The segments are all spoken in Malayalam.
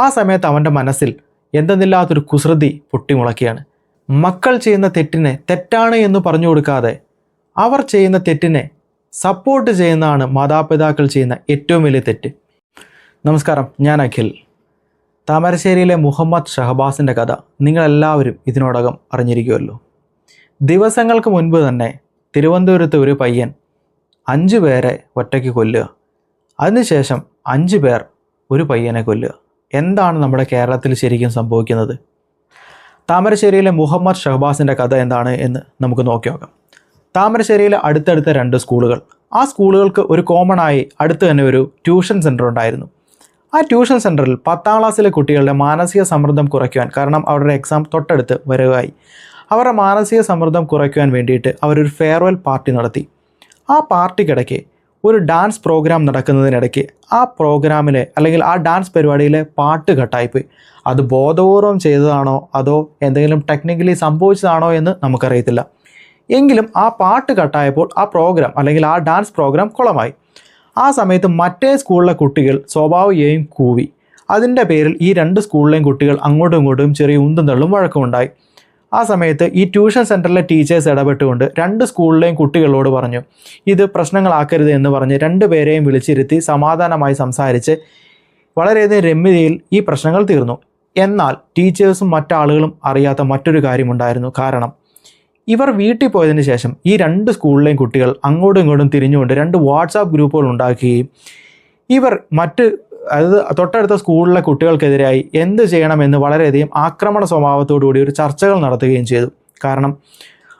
ആ സമയത്ത് അവന്റെ മനസ്സിൽ എന്തെന്നില്ലാത്തൊരു കുസൃതി പൊട്ടിമുളക്കിയാണ് മക്കൾ ചെയ്യുന്ന തെറ്റിനെ തെറ്റാണ് എന്ന് പറഞ്ഞു കൊടുക്കാതെ അവർ ചെയ്യുന്ന തെറ്റിനെ സപ്പോർട്ട് ചെയ്യുന്നതാണ് മാതാപിതാക്കൾ ചെയ്യുന്ന ഏറ്റവും വലിയ തെറ്റ്. നമസ്കാരം ഞാൻ അഖിൽ. താമരശ്ശേരിയിലെ മുഹമ്മദ് ഷഹബാസിന്റെ കഥ നിങ്ങളെല്ലാവരും ഇതിനോടകം അറിഞ്ഞിരിക്കുമല്ലോ. ദിവസങ്ങൾക്ക് മുൻപ് തന്നെ തിരുവനന്തപുരത്ത് ഒരു പയ്യൻ അഞ്ചു പേരെ ഒറ്റയ്ക്ക് കൊല്ലുക. അതിനുശേഷം അഞ്ചു പേർ ഒരു പയ്യനെ കൊല്ലുക. എന്താണ് നമ്മുടെ കേരളത്തിൽ ശരിക്കും സംഭവിക്കുന്നത്? താമരശ്ശേരിയിലെ മുഹമ്മദ് ഷഹബാസിന്റെ കഥ എന്താണ് എന്ന് നമുക്ക് നോക്കി നോക്കാം. താമരശ്ശേരിയിലെ അടുത്തടുത്ത രണ്ട് സ്കൂളുകൾ. ആ സ്കൂളുകൾക്ക് ഒരു കോമണായി അടുത്ത് തന്നെ ഒരു ട്യൂഷൻ സെന്റർ ഉണ്ടായിരുന്നു. ആ ട്യൂഷൻ സെന്ററിൽ പത്താം ക്ലാസ്സിലെ കുട്ടികളുടെ മാനസിക സമ്മർദ്ദം കുറയ്ക്കുവാൻ കാരണം അവരുടെ എക്സാം തൊട്ടടുത്ത് വരുകയായി. അവരുടെ മാനസിക സമ്മർദ്ദം കുറയ്ക്കുവാൻ വേണ്ടിയിട്ട് അവരൊരു ഫെയർവെൽ പാർട്ടി നടത്തി. ആ പാർട്ടിക്കിടയ്ക്ക് ഒരു ഡാൻസ് പ്രോഗ്രാം നടക്കുന്നതിനിടയ്ക്ക് ആ പ്രോഗ്രാമിലെ അല്ലെങ്കിൽ ആ ഡാൻസ് പരിപാടിയിലെ പാട്ട് കട്ടായിപ്പോയി. അത് ബോധപൂർവം ചെയ്തതാണോ? അതോ എന്തെങ്കിലും ടെക്നിക്കലി സംഭവിച്ചതാണോ എന്ന് നമുക്കറിയത്തില്ല. എങ്കിലും ആ പാട്ട് കട്ടായപ്പോൾ ആ പ്രോഗ്രാം അല്ലെങ്കിൽ ആ ഡാൻസ് പ്രോഗ്രാം കുളമായി. ആ സമയത്ത് മറ്റേ സ്കൂളിലെ കുട്ടികൾ സ്വാഭാവികയും കൂവി. അതിന്റെ പേരിൽ ഈ രണ്ട് സ്കൂളിലെയും കുട്ടികൾ അങ്ങോട്ടും ഇങ്ങോട്ടും ചെറിയ ഉന്തും തള്ളും വഴക്കമുണ്ടായി. ആ സമയത്ത് ഈ ട്യൂഷൻ സെന്ററിലെ ടീച്ചേഴ്സ് ഇടപെട്ടുകൊണ്ട് രണ്ട് സ്കൂളിലെയും കുട്ടികളോട് പറഞ്ഞു ഇത് പ്രശ്നങ്ങളാക്കരുത് എന്ന് പറഞ്ഞ് രണ്ട് പേരെയും വിളിച്ചിരുത്തി സമാധാനമായി സംസാരിച്ച് വളരെയധികം രമ്യതയിൽ ഈ പ്രശ്നങ്ങൾ തീർന്നു. എന്നാൽ ടീച്ചേഴ്സും മറ്റാളുകളും അറിയാത്ത മറ്റൊരു കാര്യമുണ്ടായിരുന്നു. കാരണം ഇവർ വീട്ടിൽ പോയതിന് ശേഷം ഈ രണ്ട് സ്കൂളിലെയും കുട്ടികൾ അങ്ങോട്ടും ഇങ്ങോട്ടും തിരിഞ്ഞുകൊണ്ട് രണ്ട് വാട്സാപ്പ് ഗ്രൂപ്പുകൾ ഉണ്ടാക്കുകയും ഇവർ മറ്റ് അതായത് തൊട്ടടുത്ത സ്കൂളിലെ കുട്ടികൾക്കെതിരായി എന്ത് ചെയ്യണമെന്ന് വളരെയധികം ആക്രമണ സ്വഭാവത്തോടു കൂടി ഒരു ചർച്ചകൾ നടത്തുകയും ചെയ്തു. കാരണം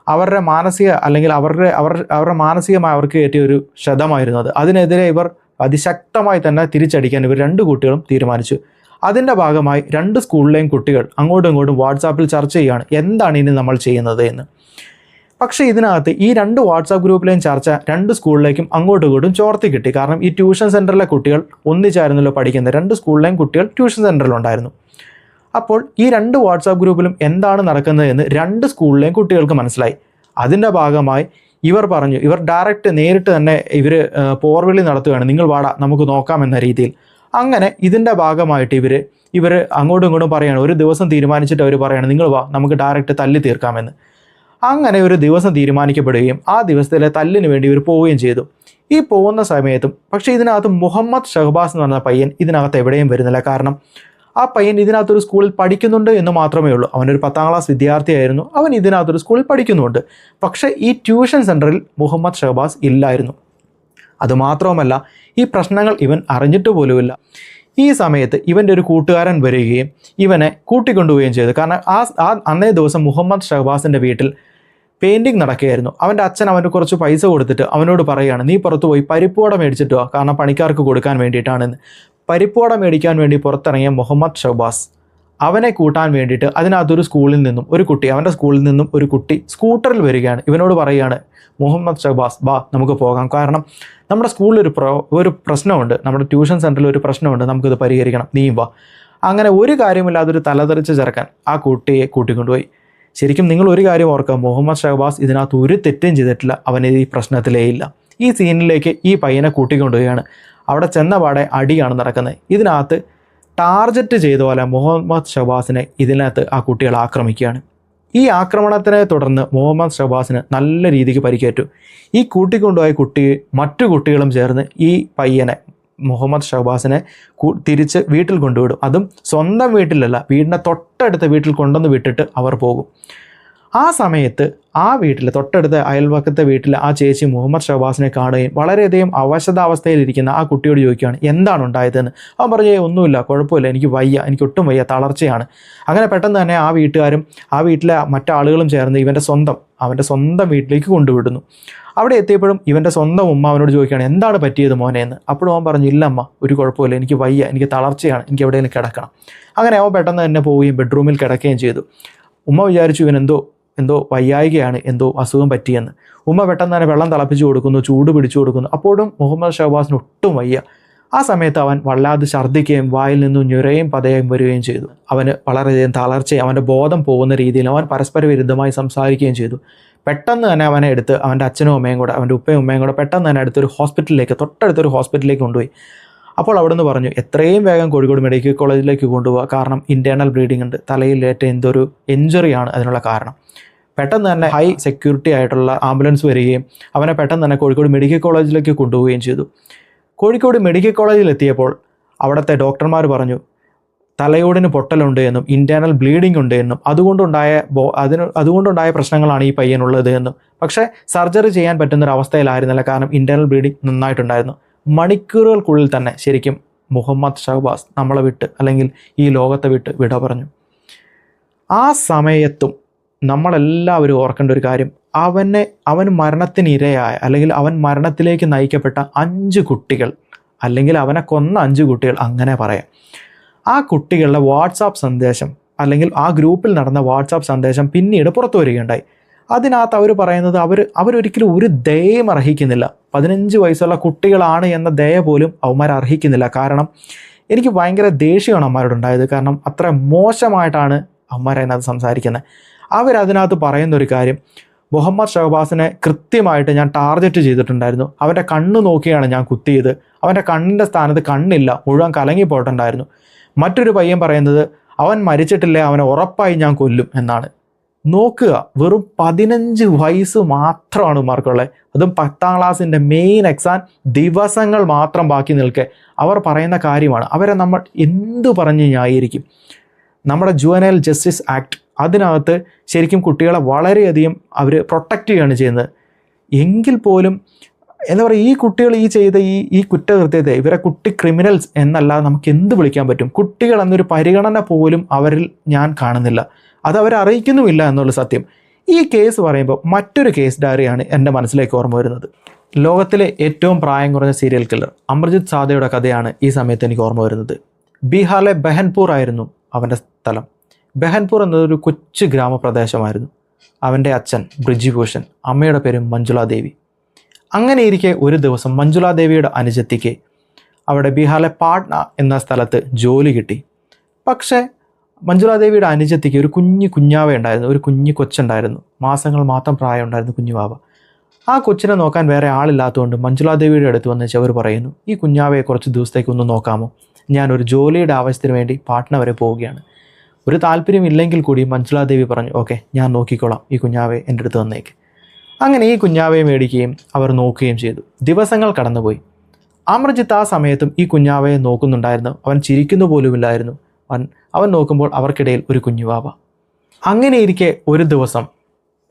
അവരുടെ മാനസിക അല്ലെങ്കിൽ അവരുടെ അവർ അവരുടെ മാനസികമായി അവർക്ക് കയറ്റിയ ഒരു ക്ഷതമായിരുന്നു അത്. അതിനെതിരെ ഇവർ അതിശക്തമായി തന്നെ തിരിച്ചടിക്കാൻ ഇവർ രണ്ട് കുട്ടികളും തീരുമാനിച്ചു. അതിന്റെ ഭാഗമായി രണ്ട് സ്കൂളിലെയും കുട്ടികൾ അങ്ങോട്ടും ഇങ്ങോട്ടും വാട്സാപ്പിൽ ചർച്ച ചെയ്യുകയാണ്. എന്താണ് ഇനി നമ്മൾ ചെയ്യുന്നത് എന്ന്? പക്ഷേ ഇതിനകത്ത് ഈ രണ്ട് വാട്സാപ്പ് ഗ്രൂപ്പിലെയും ചർച്ച രണ്ട് സ്കൂളിലേക്കും അങ്ങോട്ടും ഇങ്ങോട്ടും ചോർത്തി കിട്ടി. കാരണം ഈ ട്യൂഷൻ സെന്ററിലെ കുട്ടികൾ ഒന്നിച്ചായിരുന്നല്ലോ പഠിക്കുന്നത്. രണ്ട് സ്കൂളിലെയും കുട്ടികൾ ട്യൂഷൻ സെന്ററിലുണ്ടായിരുന്നു അപ്പോൾ ഈ രണ്ട് വാട്സാപ്പ് ഗ്രൂപ്പിലും എന്താണ് നടക്കുന്നത് എന്ന് രണ്ട് സ്കൂളിലെയും കുട്ടികൾക്ക് മനസ്സിലായി. അതിന്റെ ഭാഗമായി ഇവർ പറഞ്ഞു ഇവർ ഡയറക്റ്റ് നേരിട്ട് തന്നെ ഇവർ പോർവിളി നടത്തുകയാണ്. നിങ്ങൾ വാടാ നമുക്ക് നോക്കാം എന്ന രീതിയിൽ. അങ്ങനെ ഇതിന്റെ ഭാഗമായിട്ട് ഇവർ ഇവർ അങ്ങോട്ടും ഇങ്ങോട്ടും പറയുകയാണ് ഒരു ദിവസം തീരുമാനിച്ചിട്ട് അവർ പറയുകയാണ് നിങ്ങൾ വാ നമുക്ക് ഡയറക്റ്റ് തല്ലി തീർക്കാമെന്ന്. അങ്ങനെ ഒരു ദിവസം തീരുമാനിക്കപ്പെടുകയും ആ ദിവസത്തിലെ തല്ലിന് വേണ്ടി ഇവർ പോവുകയും ചെയ്തു. ഈ പോകുന്ന സമയത്തും പക്ഷേ ഇതിനകത്ത് മുഹമ്മദ് ഷഹബാസ് എന്ന് പറഞ്ഞ പയ്യൻ ഇതിനകത്ത് എവിടെയും വരുന്നില്ല. കാരണം ആ പയ്യൻ ഇതിനകത്തൊരു സ്കൂളിൽ പഠിക്കുന്നുണ്ട് എന്ന് മാത്രമേ ഉള്ളൂ. അവനൊരു പത്താം ക്ലാസ് വിദ്യാർത്ഥിയായിരുന്നു. അവൻ ഇതിനകത്തൊരു സ്കൂളിൽ പഠിക്കുന്നുണ്ട് പക്ഷേ ഈ ട്യൂഷൻ സെന്ററിൽ മുഹമ്മദ് ഷഹബാസ് ഇല്ലായിരുന്നു. അതുമാത്രവുമല്ല ഈ പ്രശ്നങ്ങൾ ഇവൻ അറിഞ്ഞിട്ട് പോലുമില്ല. ഈ സമയത്ത് ഇവന്റെ ഒരു കൂട്ടുകാരൻ വരികയും ഇവനെ കൂട്ടിക്കൊണ്ടുപോവുകയും ചെയ്തു. കാരണം ആ ആ അന്നേ ദിവസം മുഹമ്മദ് ഷഹബാസിന്റെ വീട്ടിൽ പെയിന്റിങ് നടക്കുകയായിരുന്നു. അവന്റെ അച്ഛൻ അവന് കുറച്ച് പൈസ കൊടുത്തിട്ട് അവനോട് പറയുകയാണ് നീ പുറത്തു പോയി പരിപ്പുവട മേടിച്ചിട്ട് വാ കാരണം പണിക്കാർക്ക് കൊടുക്കാൻ വേണ്ടിയിട്ടാണെന്ന്. പരിപ്പുവട മേടിക്കാൻ വേണ്ടി പുറത്തിറങ്ങിയ മുഹമ്മദ് ഷബാസ് അവനെ കൂട്ടാൻ വേണ്ടിയിട്ട് അതിനകത്തൊരു സ്കൂളിൽ നിന്നും ഒരു കുട്ടി അവന്റെ സ്കൂളിൽ നിന്നും ഒരു കുട്ടി സ്കൂട്ടറിൽ വരികയാണ്. ഇവനോട് പറയുകയാണ് മുഹമ്മദ് ഷബാസ് ബാ നമുക്ക് പോകാം. കാരണം നമ്മുടെ സ്കൂളിൽ ഒരു പ്രോ ഒരു പ്രശ്നമുണ്ട്. നമ്മുടെ ട്യൂഷൻ സെന്ററിൽ ഒരു പ്രശ്നമുണ്ട്. നമുക്കിത് പരിഹരിക്കണം. നീ വാ. അങ്ങനെ ഒരു കാര്യമില്ലാതൊരു തലതെറിച്ച് ചേർക്കാൻ ആ കുട്ടിയെ കൂട്ടിക്കൊണ്ടുപോയി. ശരിക്കും നിങ്ങൾ ഒരു കാര്യം ഓർക്കുക മുഹമ്മദ് ഷഹബാസ് ഇതിനകത്ത് ഒരു തെറ്റും ചെയ്തിട്ടില്ല അവൻ ഈ പ്രശ്നത്തിലേ ഇല്ല. ഈ സീനിലേക്ക് ഈ പയ്യനെ കൂട്ടിക്കൊണ്ടുപോവുകയാണ്. അവിടെ ചെന്ന പാടെ അടിയാണ് നടക്കുന്നത്. ഇതിനകത്ത് ടാർജറ്റ് ചെയ്ത പോലെ മുഹമ്മദ് ഷഹബാസിനെ ഇതിനകത്ത് ആ കുട്ടികൾ ആക്രമിക്കുകയാണ്. ഈ ആക്രമണത്തിനെ തുടർന്ന് മുഹമ്മദ് ഷഹബാസിന് നല്ല രീതിക്ക് പരിക്കേറ്റു. ഈ കൂട്ടിക്കൊണ്ടുപോയ കുട്ടി മറ്റു കുട്ടികളും ചേർന്ന് ഈ പയ്യനെ മുഹമ്മദ് ഷഹബാസിനെ തിരിച്ച് വീട്ടിൽ കൊണ്ടുവിടും. അതും സ്വന്തം വീട്ടിലല്ല വീടിന്റെ തൊട്ടടുത്ത വീട്ടിൽ കൊണ്ടുവന്ന് വിട്ടിട്ട് അവർ പോകും. ആ സമയത്ത് ആ വീട്ടിൽ തൊട്ടടുത്ത അയൽവക്കത്തെ വീട്ടിൽ ആ ചേച്ചി മുഹമ്മദ് ഷഹബാസിനെ കാണുകയും വളരെയധികം അവശതാവസ്ഥയിലിരിക്കുന്ന ആ കുട്ടിയോട് ചോദിക്കുകയാണ് എന്താണ് ഉണ്ടായതെന്ന്? അവൻ പറഞ്ഞു ഒന്നുമില്ല കുഴപ്പമില്ല എനിക്ക് വയ്യ എനിക്ക് ഒട്ടും വയ്യ തളർച്ചയാണ്. അങ്ങനെ പെട്ടെന്ന് തന്നെ ആ വീട്ടുകാരും ആ വീട്ടിലെ മറ്റാളുകളും ചേർന്ന് ഇവന്റെ സ്വന്തം അവന്റെ സ്വന്തം വീട്ടിലേക്ക് കൊണ്ടുവിടുന്നു. അവിടെ എത്തിയപ്പോഴും ഇവന്റെ സ്വന്തം ഉമ്മ അവനോട് ചോദിക്കുകയാണ് എന്താണ് പറ്റിയത് മോനെ? എന്ന്. അപ്പോഴും അവൻ പറഞ്ഞു ഇല്ല അമ്മ ഒരു കുഴപ്പമില്ല എനിക്ക് വയ്യ എനിക്ക് തളർച്ചയാണ് എനിക്ക് എവിടെയെങ്കിലും കിടക്കണം. അങ്ങനെ അവൻ പെട്ടെന്ന് തന്നെ പോവുകയും ബെഡ്റൂമിൽ കിടക്കുകയും ചെയ്തു. ഉമ്മ വിചാരിച്ചു ഇവൻ എന്തോ എന്തോ വയ്യായികയാണ് എന്തോ അസുഖം പറ്റിയെന്ന്. ഉമ്മ പെട്ടെന്ന് തന്നെ വെള്ളം തിളപ്പിച്ചു കൊടുക്കുന്നു ചൂട് പിടിച്ചു കൊടുക്കുന്നു. അപ്പോഴും മുഹമ്മദ് ഷഹബാസിന് ഒട്ടും വയ്യ. ആ സമയത്ത് അവൻ വല്ലാതെ ഛർദ്ദിക്കുകയും വായിൽ നിന്നും ഞുരയും പതയും വരികയും ചെയ്തു. അവന് വളരെയധികം തളർച്ചയും അവന്റെ ബോധം പോകുന്ന രീതിയിൽ അവൻ പരസ്പര വിരുദ്ധമായി സംസാരിക്കുകയും ചെയ്തു. പെട്ടെന്ന് തന്നെ അവനെ എടുത്ത് അവന്റെ അച്ഛനും അമ്മയും കൂടെ അവന്റെ ഉപ്പയും ഉമ്മയും കൂടെ പെട്ടെന്ന് തന്നെ അടുത്തൊരു ഹോസ്പിറ്റലിലേക്ക് തൊട്ടടുത്തൊരു ഹോസ്പിറ്റലിലേക്ക് കൊണ്ടുപോയി. അപ്പോൾ അവിടെ നിന്ന് പറഞ്ഞു എത്രയും വേഗം കോഴിക്കോട് മെഡിക്കൽ കോളേജിലേക്ക് കൊണ്ടുപോകുക കാരണം ഇന്റേർണൽ ബ്ലീഡിംഗ് ഉണ്ട്. തലയിലേറ്റ എന്തൊരു ഇഞ്ചുറിയാണ് അതിനുള്ള കാരണം. പെട്ടെന്ന് തന്നെ ഹൈ സെക്യൂരിറ്റി ആയിട്ടുള്ള ആംബുലൻസ് വരികയും അവനെ പെട്ടെന്ന് തന്നെ കോഴിക്കോട് മെഡിക്കൽ കോളേജിലേക്ക് കൊണ്ടുപോവുകയും ചെയ്തു. കോഴിക്കോട് മെഡിക്കൽ കോളേജിൽ എത്തിയപ്പോൾ അവിടുത്തെ ഡോക്ടർമാർ പറഞ്ഞു തലയോടിന് പൊട്ടലുണ്ട് എന്നും ഇന്റേർണൽ ബ്ലീഡിംഗ് ഉണ്ട് എന്നും അതുകൊണ്ടുണ്ടായ ബോ അതിന് അതുകൊണ്ടുണ്ടായ പ്രശ്നങ്ങളാണ് ഈ പയ്യനുള്ളത് എന്നും. പക്ഷേ സർജറി ചെയ്യാൻ പറ്റുന്ന ഒരു അവസ്ഥയിലായിരുന്നില്ല കാരണം ഇന്റേർണൽ ബ്ലീഡിംഗ് നന്നായിട്ടുണ്ടായിരുന്നു. മണിക്കൂറുകൾക്കുള്ളിൽ തന്നെ ശരിക്കും മുഹമ്മദ് ഷഹബാസ് നമ്മളെ വിട്ട് അല്ലെങ്കിൽ ഈ ലോകത്തെ വിട്ട് വിട പറഞ്ഞു. ആ സമയത്തും നമ്മളെല്ലാവരും ഓർക്കേണ്ട ഒരു കാര്യം. അവനെ അവൻ മരണത്തിനിരയായ അല്ലെങ്കിൽ അവൻ മരണത്തിലേക്ക് നയിക്കപ്പെട്ട അഞ്ച് കുട്ടികൾ അല്ലെങ്കിൽ അവനെ കൊന്ന അഞ്ച് കുട്ടികൾ അങ്ങനെ പറയാം. ആ കുട്ടികളുടെ വാട്സാപ്പ് സന്ദേശം അല്ലെങ്കിൽ ആ ഗ്രൂപ്പിൽ നടന്ന വാട്സാപ്പ് സന്ദേശം പിന്നീട് പുറത്തു വരികയുണ്ടായി. അതിനകത്ത് അവർ പറയുന്നത് അവർ അവരൊരിക്കലും ഒരു ദയം അർഹിക്കുന്നില്ല. പതിനഞ്ച് വയസ്സുള്ള കുട്ടികളാണ് എന്ന ദയ പോലും അവന്മാർ അർഹിക്കുന്നില്ല. കാരണം എനിക്ക് ഭയങ്കര ദേഷ്യമാണ് അമ്മമാരോട് ഉണ്ടായത്. കാരണം അത്ര മോശമായിട്ടാണ് അമ്മമാർ അതിനകത്ത് സംസാരിക്കുന്നത്. അവരതിനകത്ത് പറയുന്ന ഒരു കാര്യം മുഹമ്മദ് ഷഹബാസിനെ കൃത്യമായിട്ട് ഞാൻ ടാർഗറ്റ് ചെയ്തിട്ടുണ്ടായിരുന്നു. അവന്റെ കണ്ണ് നോക്കിയാണ് ഞാൻ കുത്തിയത്. അവന്റെ കണ്ണിന്റെ സ്ഥാനത്ത് കണ്ണില്ല. മുഴുവൻ കലങ്ങി പോയിട്ടുണ്ടായിരുന്നു മറ്റൊരു പയ്യൻ പറയുന്നത് അവൻ മരിച്ചിട്ടില്ലേ അവനെ ഉറപ്പായി ഞാൻ കൊല്ലും എന്നാണ്. നോക്കുക വെറും പതിനഞ്ച് വയസ്സ് മാത്രമാണ് മാർക്കുള്ളത് അതും പത്താം ക്ലാസ്സിന്റെ മെയിൻ എക്സാം ദിവസങ്ങൾ മാത്രം ബാക്കി നിൽക്കെ. അവർ പറയുന്ന കാര്യമാണ് അവരെ നമ്മൾ എന്തു പറഞ്ഞ് ന്യായീകരിക്കും. നമ്മുടെ ജുവനൽ ജസ്റ്റിസ് ആക്ട് അതിനകത്ത് ശരിക്കും കുട്ടികളെ വളരെയധികം അവർ പ്രൊട്ടക്റ്റ് ചെയ്യുകയാണ് ചെയ്യുന്നത്. എങ്കിൽ പോലും എന്താ പറയുക ഈ കുട്ടികൾ ഈ ചെയ്ത ഈ ഈ കുറ്റകൃത്യത്തെ ഇവരെ കുട്ടി ക്രിമിനൽസ് എന്നല്ലാതെ നമുക്ക് എന്ത് വിളിക്കാൻ പറ്റും? കുട്ടികൾ എന്നൊരു പരിഗണന പോലും അവരിൽ ഞാൻ കാണുന്നില്ല. അത് അവരെ അറിയിക്കുന്നുമില്ല എന്നുള്ള സത്യം. ഈ കേസ് പറയുമ്പോൾ മറ്റൊരു കേസ് ഡയറിയാണ് എന്റെ മനസ്സിലേക്ക് ഓർമ്മ വരുന്നത്. ലോകത്തിലെ ഏറ്റവും പ്രായം കുറഞ്ഞ സീരിയൽ കില്ലർ അമർജിത് സാദയുടെ കഥയാണ് ഈ സമയത്ത് എനിക്ക് ഓർമ്മ വരുന്നത്. ബീഹാറിലെ ബെഹൻപൂർ ആയിരുന്നു അവന്റെ സ്ഥലം. ബെഹൻപൂർ എന്നതൊരു കൊച്ചു ഗ്രാമപ്രദേശമായിരുന്നു. അവന്റെ അച്ഛൻ ബ്രിജിഭൂഷൺ അമ്മയുടെ പേര് മഞ്ജുള ദേവി അങ്ങനെ ഇരിക്കെ ഒരു ദിവസം മഞ്ജുളാദേവിയുടെ അനുജത്തിക്ക് അവിടെ ബീഹാറിലെ പാട്ന എന്ന സ്ഥലത്ത് ജോലി കിട്ടി. പക്ഷേ മഞ്ജുളാദേവിയുടെ അനുജത്തിക്ക് ഒരു കുഞ്ഞു കുഞ്ഞാവ ഉണ്ടായിരുന്നു. ഒരു കുഞ്ഞു കൊച്ചുണ്ടായിരുന്നു. മാസങ്ങൾ മാത്രം പ്രായം ഉണ്ടായിരുന്നു കുഞ്ഞുവാവ. ആ കൊച്ചിനെ നോക്കാൻ വേറെ ആളില്ലാത്തതുകൊണ്ട് മഞ്ജുളാദേവിയുടെ അടുത്ത് വന്ന് അവർ പറയുന്നു ഈ കുഞ്ഞാവയെ കുറച്ച് ദിവസത്തേക്ക് ഒന്ന് നോക്കാമോ? ഞാനൊരു ജോലിയുടെ ആവശ്യത്തിന് വേണ്ടി പാട്ന വരെ പോവുകയാണ്. ഒരു താല്പര്യമില്ലെങ്കിൽ കൂടി മഞ്ജുളാദേവി പറഞ്ഞു ഓക്കെ ഞാൻ നോക്കിക്കോളാം. ഈ കുഞ്ഞാവെ എന്റെ അടുത്ത് വന്നേക്ക്. അങ്ങനെ ഈ കുഞ്ഞാവയെ മേടിക്കുകയും അവർ നോക്കുകയും ചെയ്തു. ദിവസങ്ങൾ കടന്നുപോയി. അമർജിത്ത് ആ സമയത്തും ഈ കുഞ്ഞാവയെ നോക്കുന്നുണ്ടായിരുന്നു. അവൻ ചിരിക്കുന്നു പോലുമില്ലായിരുന്നു. അവൻ അവൻ നോക്കുമ്പോൾ അവർക്കിടയിൽ ഒരു കുഞ്ഞുവാവ. അങ്ങനെ ഇരിക്കെ ഒരു ദിവസം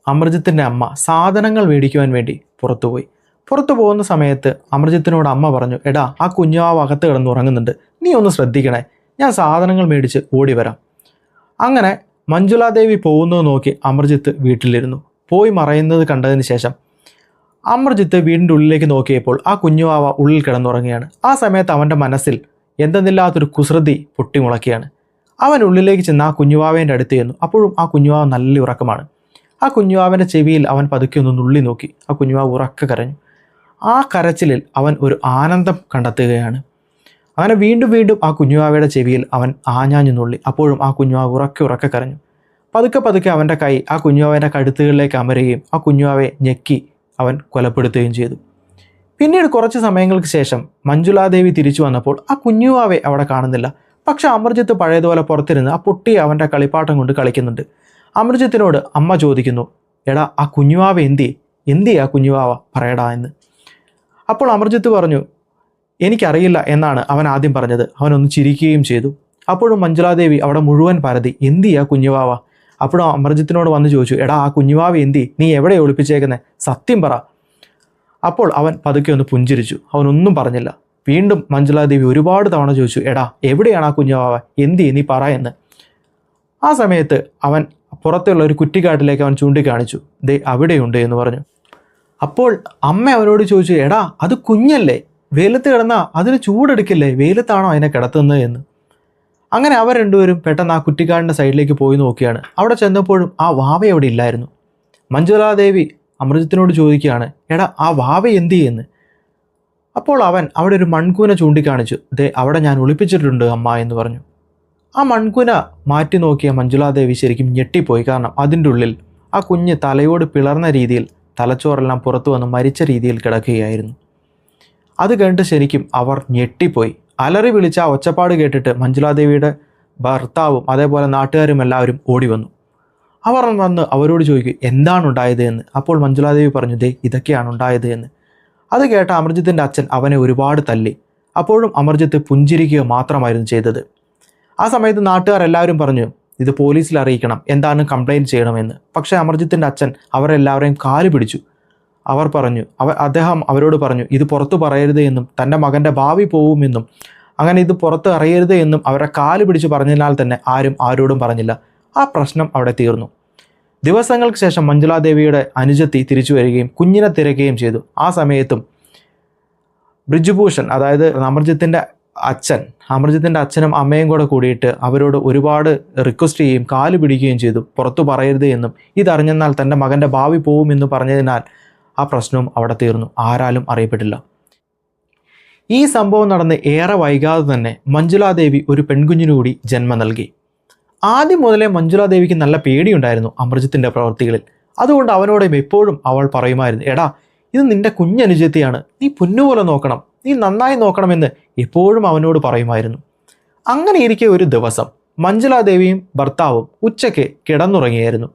അമർജിത്തിന്റെ അമ്മ സാധനങ്ങൾ മേടിക്കുവാൻ വേണ്ടി പുറത്തുപോയി. പുറത്തു പോകുന്ന സമയത്ത് അമർജിത്തിനോട് അമ്മ പറഞ്ഞു എടാ ആ കുഞ്ഞുവാവ അകത്ത് കിടന്ന് ഉറങ്ങുന്നുണ്ട് നീ ഒന്ന് ശ്രദ്ധിക്കണേ. ഞാൻ സാധനങ്ങൾ മേടിച്ച് ഓടി വരാം അങ്ങനെ മഞ്ജുളാദേവി പോകുന്നത് നോക്കി അമർജിത്ത് വീട്ടിലിരുന്നു. പോയി മറയുന്നത് കണ്ടതിന് ശേഷം അമർജിത്ത് വീടിന്റെ ഉള്ളിലേക്ക് നോക്കിയപ്പോൾ ആ കുഞ്ഞുവാവ ഉള്ളിൽ കിടന്നുറങ്ങുകയാണ്. ആ സമയത്ത് അവന്റെ മനസ്സിൽ എന്തെന്നില്ലാത്തൊരു കുസൃതി പൊട്ടിമുളക്കിയാണ് അവൻ ഉള്ളിലേക്ക് ചെന്ന് ആ കുഞ്ഞുവാവേന്റെ അടുത്ത് ചെന്നു. അപ്പോഴും ആ കുഞ്ഞുവാവ് നല്ല ഉറക്കമാണ്. ആ കുഞ്ഞുവാവന്റെ ചെവിയിൽ അവൻ പതുക്കി ഒന്ന് നുള്ളി നോക്കി. ആ കുഞ്ഞുവാവ് ഉറക്ക കരഞ്ഞു. ആ കരച്ചിലിൽ അവൻ ഒരു ആനന്ദം കണ്ടെത്തുകയാണ്. അങ്ങനെ വീണ്ടും വീണ്ടും ആ കുഞ്ഞുവാവയുടെ ചെവിയിൽ അവൻ ആഞ്ഞാഞ്ഞു നുള്ളി. അപ്പോഴും ആ കുഞ്ഞുവാവ് ഉറക്കെ ഉറക്കെ കരഞ്ഞു. പതുക്കെ പതുക്കെ അവന്റെ കൈ ആ കുഞ്ഞുവാവേന്റെ കഴുത്തുകളിലേക്ക് അമരുകയും ആ കുഞ്ഞുവാവെ ഞെക്കി അവൻ കൊലപ്പെടുത്തുകയും ചെയ്തു. പിന്നീട് കുറച്ച് സമയങ്ങൾക്ക് ശേഷം മഞ്ജുലാദേവി തിരിച്ചു വന്നപ്പോൾ ആ കുഞ്ഞുവാവെ അവിടെ കാണുന്നില്ല. പക്ഷെ അമർജിത്ത് പഴയതുപോലെ പുറത്തിരുന്ന് ആ പൊട്ടി അവന്റെ കളിപ്പാട്ടം കൊണ്ട് കളിക്കുന്നുണ്ട്. അമർജിത്തിനോട് അമ്മ ചോദിക്കുന്നു എടാ ആ കുഞ്ഞുവാവ എന്തി എന്തി ആ കുഞ്ഞുവാവ പറയടാ എന്ന്. അപ്പോൾ അമർജിത്ത് പറഞ്ഞു എനിക്കറിയില്ല എന്നാണ് അവൻ ആദ്യം പറഞ്ഞത്. അവനൊന്ന് ചിരിക്കുകയും ചെയ്തു. അപ്പോഴും മഞ്ജുലാദേവി അവിടെ മുഴുവൻ പരതി എന്തിയാ കുഞ്ഞുവാവ അപ്പോഴും അമർജിത്തിനോട് വന്ന് ചോദിച്ചു എടാ ആ കുഞ്ഞുവാവി എന്തി? നീ എവിടെ ഒളിപ്പിച്ചേക്കുന്നത് സത്യം പറ. അപ്പോൾ അവൻ പതുക്കെ ഒന്ന് പുഞ്ചിരിച്ചു. അവനൊന്നും പറഞ്ഞില്ല. വീണ്ടും മഞ്ജുളാദേവി ഒരുപാട് തവണ ചോദിച്ചു എടാ എവിടെയാണ് ആ കുഞ്ഞുവാവ? എന്തി? നീ പറ എന്ന്. ആ സമയത്ത് അവൻ പുറത്തുള്ള ഒരു കുറ്റിക്കാട്ടിലേക്ക് അവൻ ചൂണ്ടിക്കാണിച്ചു. ദേ അവിടെയുണ്ട് എന്ന് പറഞ്ഞു. അപ്പോൾ അമ്മ അവനോട് ചോദിച്ചു എടാ അത് കുഞ്ഞല്ലേ? വെയിലത്ത് കിടന്നാ അതിന് ചൂടെടുക്കില്ലേ? വെയിലത്താണോ അതിനെ കിടത്തുന്നത്? എന്ന്. അങ്ങനെ അവർ രണ്ടുപേരും പെട്ടെന്ന് ആ കുറ്റിക്കാടിന്റെ സൈഡിലേക്ക് പോയി നോക്കിയാണ്. അവിടെ ചെന്നപ്പോഴും ആ വാവ അവിടെ ഇല്ലായിരുന്നു. മഞ്ജുലാദേവി അമൃതത്തിനോട് ചോദിക്കുകയാണ് എടാ ആ വാവ എന്ത് ചെയ്യുന്നു? അപ്പോൾ അവൻ അവിടെ ഒരു മൺകൂന ചൂണ്ടിക്കാണിച്ചു. ദേ അവിടെ ഞാൻ ഒളിപ്പിച്ചിട്ടുണ്ട് അമ്മ എന്ന് പറഞ്ഞു. ആ മൺകുന മാറ്റി നോക്കിയ മഞ്ജുലാദേവി ശരിക്കും ഞെട്ടിപ്പോയി. കാരണം അതിന്റെ ഉള്ളിൽ ആ കുഞ്ഞ് തലയോട് പിളർന്ന രീതിയിൽ തലച്ചോറെല്ലാം പുറത്തു വന്ന് മരിച്ച രീതിയിൽ കിടക്കുകയായിരുന്നു. അത് കണ്ട് ശരിക്കും അവർ ഞെട്ടിപ്പോയി. അലറി വിളിച്ച ആ ഒച്ചപ്പാട് കേട്ടിട്ട് മഞ്ജുലാദേവിയുടെ ഭർത്താവും അതേപോലെ നാട്ടുകാരും എല്ലാവരും ഓടി വന്നു. അവർ വന്ന് അവരോട് ചോദിക്കും എന്താണ് ഉണ്ടായത് എന്ന്? അപ്പോൾ മഞ്ജുലാദേവി പറഞ്ഞു ദേ ഇതൊക്കെയാണ് ഉണ്ടായത് എന്ന്. അത് കേട്ട അമർജിത്തിന്റെ അച്ഛൻ അവനെ ഒരുപാട് തല്ലി. അപ്പോഴും അമർജിത്ത് പുഞ്ചിരിക്കുക മാത്രമായിരുന്നു ചെയ്തത്. ആ സമയത്ത് നാട്ടുകാരെല്ലാവരും പറഞ്ഞു ഇത് പോലീസിൽ അറിയിക്കണം. എന്താണ് കംപ്ലൈന്റ് ചെയ്യണമെന്ന്. പക്ഷേ അമർജിത്തിന്റെ അച്ഛൻ അവരെല്ലാവരെയും കാൽ പിടിച്ചു. അവർ പറഞ്ഞു അവ അദ്ദേഹം അവരോട് പറഞ്ഞു ഇത് പുറത്തു പറയരുത് എന്നും തന്റെ മകന്റെ ഭാവി പോവുമെന്നും അങ്ങനെ ഇത് പുറത്ത് അറിയരുത് എന്നും അവരെ കാൽ പിടിച്ച് പറഞ്ഞതിനാൽ തന്നെ ആരും ആരോടും പറഞ്ഞില്ല. ആ പ്രശ്നം അവിടെ തീർന്നു. ദിവസങ്ങൾക്ക് ശേഷം മഞ്ജുളാദേവിയുടെ അനുജത്തി തിരിച്ചു വരികയും കുഞ്ഞിനെ തിരക്കുകയും ചെയ്തു. ആ സമയത്തും ബ്രിജുഭൂഷൺ അതായത് അമർജിത്തിന്റെ അച്ഛൻ അമർജിത്തിന്റെ അച്ഛനും അമ്മയും കൂടെ കൂടിയിട്ട് അവരോട് ഒരുപാട് റിക്വസ്റ്റ് ചെയ്യുകയും കാൽ പിടിക്കുകയും ചെയ്തു. പുറത്തു പറയരുത് എന്നും ഇതറിഞ്ഞെന്നാൽ തന്റെ മകന്റെ ഭാവി പോവുമെന്ന് പറഞ്ഞതിനാൽ ആ പ്രശ്നവും അവിടെ തീർന്നു. ആരാലും അറിയപ്പെട്ടില്ല. ഈ സംഭവം നടന്ന് ഏറെ വൈകാതെ തന്നെ മഞ്ജുലാദേവി ഒരു പെൺകുഞ്ഞിനു കൂടി ജന്മം നൽകി. ആദ്യം മുതലേ മഞ്ജുലാദേവിക്ക് നല്ല പേടിയുണ്ടായിരുന്നു അമൃജിത്തിന്റെ പ്രവൃത്തികളിൽ. അതുകൊണ്ട് അവനോട് എപ്പോഴും അവൾ പറയുമായിരുന്നു എടാ ഇത് നിന്റെ കുഞ്ഞനുജത്തിയാണ്. നീ പൊന്നുപോലെ നോക്കണം. നീ നന്നായി നോക്കണമെന്ന് എപ്പോഴും അവനോട് പറയുമായിരുന്നു. അങ്ങനെ ഇരിക്കെ ഒരു ദിവസം മഞ്ജുലാദേവിയും ഭർത്താവും ഉച്ചയ്ക്ക് കിടന്നുറങ്ങിയായിരുന്നു.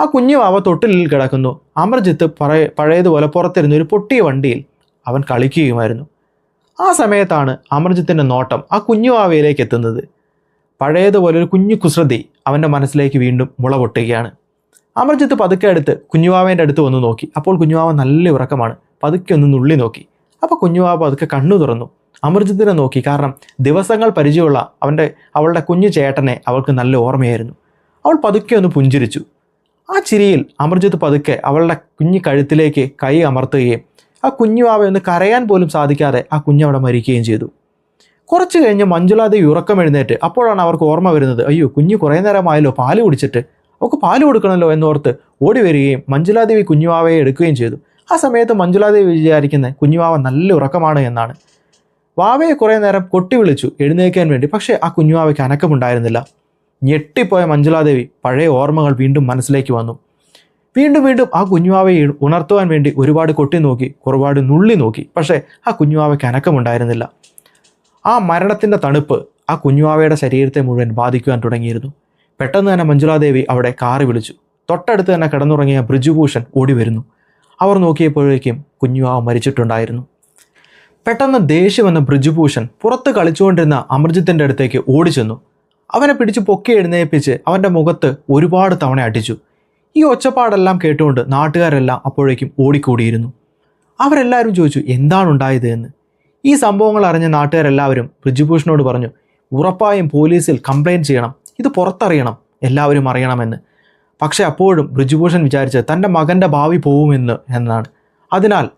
ആ കുഞ്ഞു വാവ തൊട്ടിലിൽ കിടക്കുന്നു. അമർജിത്ത് പറയ പഴയതുപോലെ പുറത്തിരുന്ന ഒരു പൊട്ടിയ വണ്ടിയിൽ അവൻ കളിക്കുകയുമായിരുന്നു. ആ സമയത്താണ് അമർജിത്തിന്റെ നോട്ടം ആ കുഞ്ഞുവാവയിലേക്ക് എത്തുന്നത്. പഴയതുപോലെ ഒരു കുഞ്ഞു കുസൃതി അവന്റെ മനസ്സിലേക്ക് വീണ്ടും മുള പൊട്ടുകയാണ് അമർജിത്ത് പതുക്കെ അടുത്ത് കുഞ്ഞുവാവേന്റെ അടുത്ത് വന്ന് നോക്കി. അപ്പോൾ കുഞ്ഞുവാവ നല്ല ഉറക്കമാണ്. പതുക്കെ ഒന്ന് നുള്ളി നോക്കി. അപ്പോൾ കുഞ്ഞുവാവ പതുക്കെ കണ്ണു തുറന്നു. അമർജിത്തിനെ നോക്കി. കാരണം ദിവസങ്ങൾ പരിചയമുള്ള അവന്റെ അവളുടെ കുഞ്ഞു ചേട്ടനെ അവൾക്ക് നല്ല ഓർമ്മയായിരുന്നു. അവൾ പതുക്കെ ഒന്ന് പുഞ്ചിരിച്ചു. ആ ചിരിയിൽ അമർജിത്ത് പതുക്കെ അവളുടെ കുഞ്ഞു കഴുത്തിലേക്ക് കൈ അമർത്തുകയും ആ കുഞ്ഞു ഒന്ന് കരയാൻ പോലും സാധിക്കാതെ ആ കുഞ്ഞവിടെ മരിക്കുകയും ചെയ്തു. കുറച്ച് കഴിഞ്ഞ് മഞ്ജുളാദേവി ഉറക്കം എഴുന്നേറ്റ് അപ്പോഴാണ് അവർക്ക് ഓർമ്മ വരുന്നത് അയ്യോ കുഞ്ഞ് കുറേ നേരമായല്ലോ പാൽ കുടിച്ചിട്ട്. അവൾക്ക് പാൽ കൊടുക്കണമല്ലോ എന്നോർത്ത് ഓടി വരികയും മഞ്ജുളാദേവി കുഞ്ഞുവാവയെ എടുക്കുകയും ചെയ്തു. ആ സമയത്ത് മഞ്ജുളാദേവി വിചാരിക്കുന്ന കുഞ്ഞുവാവ നല്ല ഉറക്കമാണ് എന്നാണ്. വാവയെ കുറേ നേരം കൊട്ടി വിളിച്ചു എഴുന്നേൽക്കാൻ വേണ്ടി പക്ഷേ ആ കുഞ്ഞുവാവയ്ക്ക് അനക്കമുണ്ടായിരുന്നില്ല. ഞെട്ടിപ്പോയ മഞ്ജുളാദേവി പഴയ ഓർമ്മകൾ വീണ്ടും മനസ്സിലേക്ക് വന്നു. വീണ്ടും വീണ്ടും ആ കുഞ്ഞുവാവയെ ഉണർത്തുവാൻ വേണ്ടി ഒരുപാട് കൊട്ടി നോക്കി ഒരുപാട് നുള്ളി നോക്കി. പക്ഷേ ആ കുഞ്ഞുവാവയ്ക്ക് അനക്കമുണ്ടായിരുന്നില്ല ആ മരണത്തിന്റെ തണുപ്പ് ആ കുഞ്ഞുവാവയുടെ ശരീരത്തെ മുഴുവൻ ബാധിക്കുവാൻ തുടങ്ങിയിരുന്നു. പെട്ടെന്ന് തന്നെ മഞ്ജുളാദേവി അവിടെ കാറി വിളിച്ചു. തൊട്ടടുത്ത് തന്നെ കിടന്നുറങ്ങിയ ബ്രിജുഭൂഷൺ ഓടി വരുന്നു. അവർ നോക്കിയപ്പോഴേക്കും കുഞ്ഞുവാവ മരിച്ചിട്ടുണ്ടായിരുന്നു. പെട്ടെന്ന് ദേഷ്യം വന്ന ബ്രിജുഭൂഷൺ പുറത്ത് കളിച്ചുകൊണ്ടിരുന്ന അമർജിത്തിന്റെ അടുത്തേക്ക് ഓടിച്ചെന്നു. അവനെ പിടിച്ച് പൊക്കി എഴുന്നേൽപ്പിച്ച് അവന്റെ മുഖത്ത് ഒരുപാട് തവണ അടിച്ചു. ഈ ഒച്ചപ്പാടെല്ലാം കേട്ടുകൊണ്ട് നാട്ടുകാരെല്ലാം അപ്പോഴേക്കും ഓടിക്കൂടിയിരുന്നു. അവരെല്ലാവരും ചോദിച്ചു എന്താണ് ഉണ്ടായത് എന്ന്? ഈ സംഭവങ്ങൾ അറിഞ്ഞ നാട്ടുകാരെല്ലാവരും ബ്രിജുഭൂഷണോട് പറഞ്ഞു ഉറപ്പായും പോലീസിൽ കംപ്ലൈന്റ് ചെയ്യണം. ഇത് പുറത്തറിയണം. എല്ലാവരും അറിയണമെന്ന്. പക്ഷേ അപ്പോഴും ബ്രിജുഭൂഷൺ വിചാരിച്ച് തന്റെ മകന്റെ ഭാവി പോവുമെന്ന് എന്നാണ്. അതിനാൽ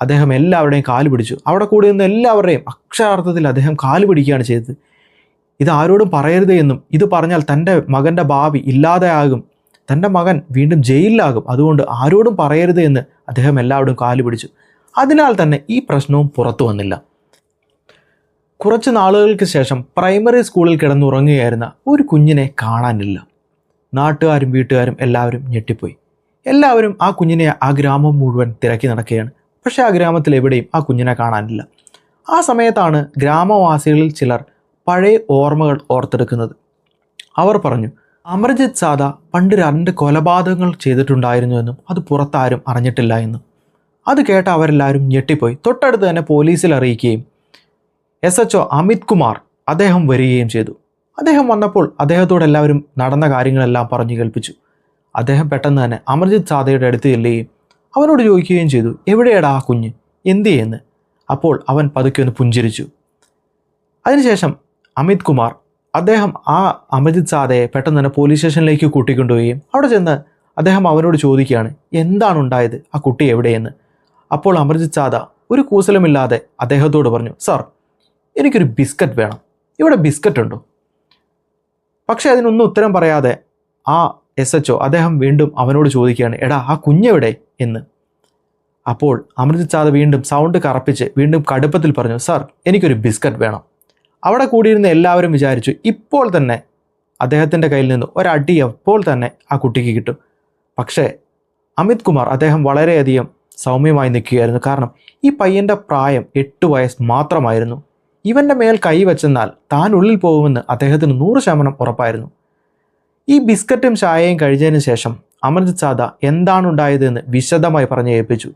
അദ്ദേഹം എല്ലാവരുടെയും കാൽ പിടിച്ചു. അവിടെ കൂടി നിന്ന് എല്ലാവരുടെയും അക്ഷരാർത്ഥത്തിൽ അദ്ദേഹം കാൽ പിടിക്കുകയാണ് ചെയ്തത്. ഇത് ആരോടും പറയരുത് എന്നും ഇത് പറഞ്ഞാൽ തന്റെ മകന്റെ ഭാവി ഇല്ലാതെയാകും. തന്റെ മകൻ വീണ്ടും ജയിലിലാകും. അതുകൊണ്ട് ആരോടും പറയരുത് എന്ന് അദ്ദേഹം എല്ലാവരും കാലു പിടിച്ചു. അതിനാൽ തന്നെ ഈ പ്രശ്നവും പുറത്തു വന്നില്ല. കുറച്ച് നാളുകൾക്ക് ശേഷം പ്രൈമറി സ്കൂളിൽ കിടന്നുറങ്ങുകയായിരുന്ന ഒരു കുഞ്ഞിനെ കാണാനില്ല. നാട്ടുകാരും വീട്ടുകാരും എല്ലാവരും ഞെട്ടിപ്പോയി. എല്ലാവരും ആ കുഞ്ഞിനെ ആ ഗ്രാമം മുഴുവൻ തിരക്കി നടക്കുകയാണ്. പക്ഷേ ആ ഗ്രാമത്തിൽ എവിടെയും ആ കുഞ്ഞിനെ കാണാനില്ല. ആ സമയത്താണ് ഗ്രാമവാസികളിൽ ചിലർ പഴയ ഓർമ്മകൾ ഓർത്തെടുക്കുന്നത്. അവർ പറഞ്ഞു അമർജിത് സാദ പണ്ട് രണ്ട് കൊലപാതകങ്ങൾ ചെയ്തിട്ടുണ്ടായിരുന്നുവെന്നും അത് പുറത്താരും അറിഞ്ഞിട്ടില്ല എന്നും. അത് കേട്ട അവരെല്ലാവരും ഞെട്ടിപ്പോയി. തൊട്ടടുത്ത് തന്നെ പോലീസിൽ അറിയിക്കുകയും എസ് എച്ച് അമിത് കുമാർ അദ്ദേഹം വരികയും ചെയ്തു. അദ്ദേഹം വന്നപ്പോൾ അദ്ദേഹത്തോട് എല്ലാവരും നടന്ന കാര്യങ്ങളെല്ലാം പറഞ്ഞു കേൾപ്പിച്ചു. അദ്ദേഹം പെട്ടെന്ന് തന്നെ അമർജിത് സാദയുടെ അടുത്ത് ചെല്ലുകയും അവനോട് ചോദിക്കുകയും ചെയ്തു എവിടെയാടാ ആ കുഞ്ഞ്? എന്ത് ചെയ്യുന്നു അപ്പോൾ അവൻ പതുക്കെ ഒന്ന് പുഞ്ചിരിച്ചു. അതിനുശേഷം അമിത് കുമാർ അദ്ദേഹം ആ അമിത് സാദയെ പെട്ടെന്ന് തന്നെ പോലീസ് സ്റ്റേഷനിലേക്ക് കൂട്ടിക്കൊണ്ടുപോവുകയും അവിടെ ചെന്ന് അദ്ദേഹം അവനോട് ചോദിക്കുകയാണ് എന്താണ് ഉണ്ടായത്? ആ കുട്ടി എവിടെയെന്ന്? അപ്പോൾ അമർജിത് സാദ ഒരു കൂസലമില്ലാതെ അദ്ദേഹത്തോട് പറഞ്ഞു സാർ എനിക്കൊരു ബിസ്ക്കറ്റ് വേണം. ഇവിടെ ബിസ്ക്കറ്റ് ഉണ്ടോ? പക്ഷേ അതിനൊന്നും ഉത്തരം പറയാതെ ആ എസ് എച്ച് അദ്ദേഹം വീണ്ടും അവനോട് ചോദിക്കുകയാണ് എടാ ആ കുഞ്ഞെവിടെ? എന്ന്. അപ്പോൾ അമൃത് സാദ വീണ്ടും സൗണ്ട് കറപ്പിച്ച് വീണ്ടും കടുപ്പത്തിൽ പറഞ്ഞു സാർ എനിക്കൊരു ബിസ്ക്കറ്റ് വേണം. അവിടെ കൂടിയിരുന്ന എല്ലാവരും വിചാരിച്ചു ഇപ്പോൾ തന്നെ അദ്ദേഹത്തിന്റെ കയ്യിൽ നിന്ന് ഒരടി അപ്പോൾ തന്നെ ആ കുട്ടിക്ക് കിട്ടും. പക്ഷേ അമിത് കുമാർ അദ്ദേഹം വളരെയധികം സൗമ്യമായി നിൽക്കുകയായിരുന്നു. കാരണം ഈ പയ്യന്റെ പ്രായം എട്ട് വയസ്സ് മാത്രമായിരുന്നു. ഇവന്റെ മേൽ കൈവച്ചെന്നാൽ താൻ ഉള്ളിൽ പോകുമെന്ന് അദ്ദേഹത്തിന് നൂറ് ശതമാനം ഉറപ്പായിരുന്നു. ഈ ബിസ്ക്കറ്റും ചായയും കഴിച്ചതിന് ശേഷം അമർജിത് സാദ എന്താണുണ്ടായതെന്ന് വിശദമായി പറഞ്ഞു ഏൽപ്പിച്ചു.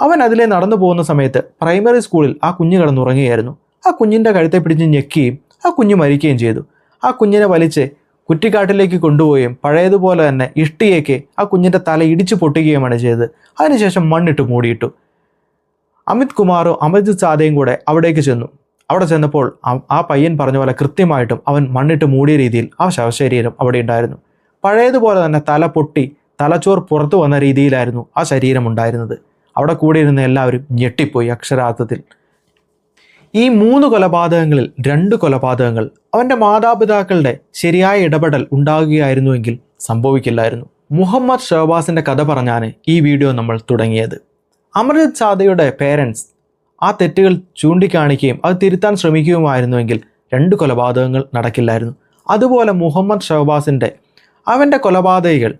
അവൻ അതിലെ നടന്നു പോകുന്ന സമയത്ത് പ്രൈമറി സ്കൂളിൽ ആ കുഞ്ഞു കിടന്നുറങ്ങുകയായിരുന്നു. ആ കുഞ്ഞിന്റെ കഴുത്തെ പിടിച്ച് ഞെക്കുകയും ആ കുഞ്ഞ് മരിക്കുകയും ചെയ്തു. ആ കുഞ്ഞിനെ വലിച്ച് കുറ്റിക്കാട്ടിലേക്ക് കൊണ്ടുപോവുകയും പഴയതുപോലെ തന്നെ ഇഷ്ടിയേക്ക് ആ കുഞ്ഞിന്റെ തല ഇടിച്ചു പൊട്ടുകയുമാണ് ചെയ്തത്. അതിനുശേഷം മണ്ണിട്ട് മൂടിയിട്ടു. അമിത് കുമാറും അമർജിത് സാദയും കൂടെ അവിടേക്ക് ചെന്നു. അവിടെ ചെന്നപ്പോൾ ആ പയ്യൻ പറഞ്ഞ പോലെ കൃത്യമായിട്ടും അവൻ മണ്ണിട്ട് മൂടിയ രീതിയിൽ ആ ശവശരീരം അവിടെ ഉണ്ടായിരുന്നു. പഴയതുപോലെ തന്നെ തല പൊട്ടി തലച്ചോർ പുറത്തു വന്ന രീതിയിലായിരുന്നു ആ ശരീരം ഉണ്ടായിരുന്നത്. അവിടെ കൂടിയിരുന്ന എല്ലാവരും ഞെട്ടിപ്പോയി അക്ഷരാർത്ഥത്തിൽ. ഈ മൂന്ന് കൊലപാതകങ്ങളിൽ രണ്ട് കൊലപാതകങ്ങൾ അവന്റെ മാതാപിതാക്കളുടെ ശരിയായ ഇടപെടൽ ഉണ്ടാകുകയായിരുന്നുവെങ്കിൽ സംഭവിക്കില്ലായിരുന്നു. മുഹമ്മദ് ഷഹബാസിന്റെ കഥ പറഞ്ഞാണ് ഈ വീഡിയോ നമ്മൾ തുടങ്ങിയത്. അമൃത് സാദയുടെ പേരൻസ് ആ തെറ്റുകൾ ചൂണ്ടിക്കാണിക്കുകയും അത് തിരുത്താൻ ശ്രമിക്കുകയുമായിരുന്നുവെങ്കിൽ രണ്ട് കൊലപാതകങ്ങൾ നടക്കില്ലായിരുന്നു. അതുപോലെ മുഹമ്മദ് ഷഹബാസിന്റെ അവന്റെ കൊലപാതകികൾ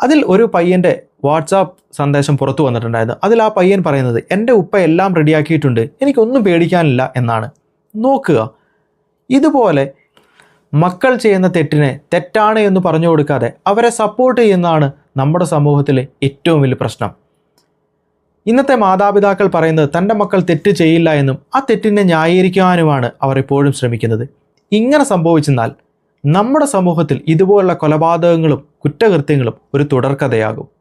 അതിൽ ഒരു പയ്യന്റെ വാട്സാപ്പ് സന്ദേശം പുറത്തു വന്നിട്ടുണ്ടായിരുന്നു. അതിൽ ആ പയ്യൻ പറയുന്നത് എന്റെ ഉപ്പ എല്ലാം റെഡിയാക്കിയിട്ടുണ്ട്. എനിക്കൊന്നും പേടിക്കാനില്ല എന്നാണ്. നോക്കുക. ഇതുപോലെ മക്കൾ ചെയ്യുന്ന തെറ്റിനെ തെറ്റാണ് എന്ന് പറഞ്ഞു കൊടുക്കാതെ അവരെ സപ്പോർട്ട് ചെയ്യുന്നതാണ് നമ്മുടെ സമൂഹത്തിലെ ഏറ്റവും വലിയ പ്രശ്നം. ഇന്നത്തെ മാതാപിതാക്കൾ പറയുന്നത് തന്റെ മക്കൾ തെറ്റ് ചെയ്യില്ല എന്നും ആ തെറ്റിനെ ന്യായീകരിക്കാനുമാണ് അവർ എപ്പോഴും ശ്രമിക്കുന്നത്. ഇങ്ങനെ സംഭവിച്ചെന്നാൽ നമ്മുടെ സമൂഹത്തിൽ ഇതുപോലുള്ള കൊലപാതകങ്ങളും കുറ്റകൃത്യങ്ങളും ഒരു തുടർക്കഥയാകും.